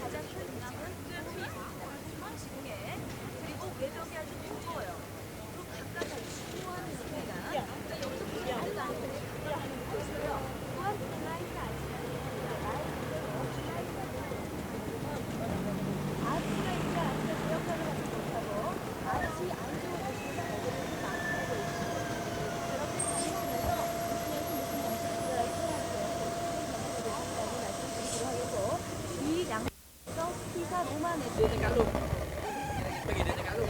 가장 큰 나무는 끈이 나무지게 그리고 외벽이 아주 두꺼워요. Dito ka lum. Pergi dito ka lum.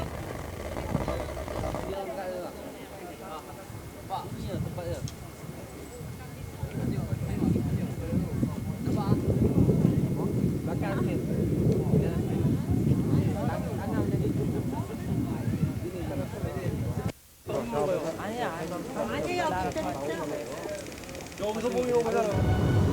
Dia ka lum. Pak, ni tempat dia. Nampak? Bakar ni. 아니야, 아니야. 여기서 보면 오잖아.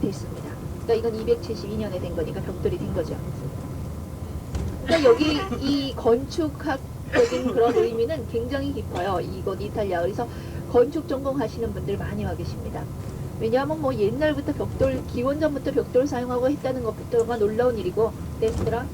됐습니다. 그러니까 이건 272년에 된 거니까 벽돌이 된 거죠. 그러니까 여기 이 건축학 적인 그런 의미는 굉장히 깊어요. 이곳 이탈리아. 그래서 건축 전공하시는 분들 많이 와 계십니다. 왜냐하면 뭐 옛날부터 벽돌, 기원전부터 벽돌 사용하고 했다는 것부터가 놀라운 일이고, 됐더라?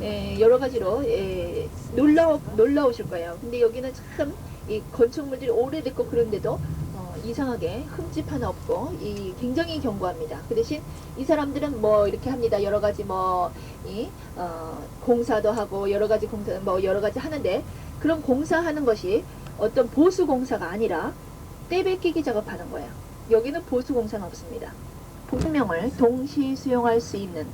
예, 여러 가지로 예, 놀라 놀라우실 거예요. 근데 여기는 참 이 건축물들이 오래됐고 그런데도 어, 이상하게 흠집 하나 없고 이 굉장히 견고합니다. 그 대신 이 사람들은 뭐 이렇게 합니다. 여러 가지 뭐이 어, 공사도 하고 여러 가지 공사 뭐 여러 가지 하는데 그런 공사하는 것이 어떤 보수 공사가 아니라 떼뱉기기 작업하는 거예요. 여기는 보수 공사는 없습니다. 보수명을 동시 수용할 수 있는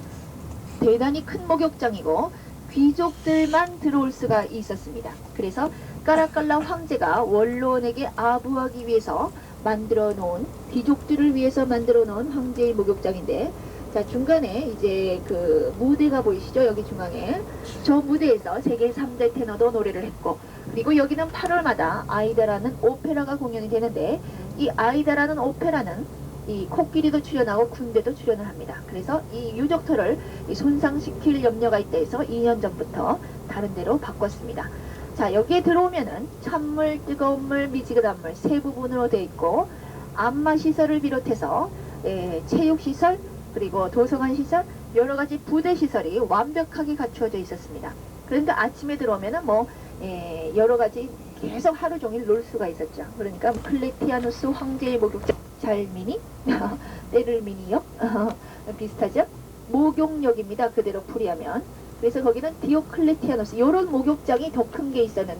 대단히 큰 목욕장이고 귀족들만 들어올 수가 있었습니다. 그래서 까라깔라 황제가 원로원에게 아부하기 위해서 만들어 놓은 귀족들을 위해서 만들어 놓은 황제의 목욕장인데 자 중간에 이제 그 무대가 보이시죠 여기 중앙에 저 무대에서 세계 3대 테너도 노래를 했고 그리고 여기는 8월마다 아이다라는 오페라가 공연이 되는데 이 아이다라는 오페라는 이 코끼리도 출연하고 군대도 출연을 합니다. 그래서 이 유적터를 이 손상시킬 염려가 있다 해서 2년 전부터 다른 데로 바꿨습니다. 자 여기에 들어오면은 찬물, 뜨거운 물, 미지근한 물 세 부분으로 되어 있고 안마 시설을 비롯해서 예, 체육 시설 그리고 도서관 시설 여러 가지 부대 시설이 완벽하게 갖추어져 있었습니다. 그런데 아침에 들어오면은 뭐 예, 여러 가지 계속 하루 종일 놀 수가 있었죠. 그러니까 클레티아누스 황제의 목욕장 잘미니 때를 미니역 비슷하죠? 목욕역입니다. 그대로 풀이하면 그래서 거기는 디오클레티아누스 이런 목욕장이 더 큰 게 있었는데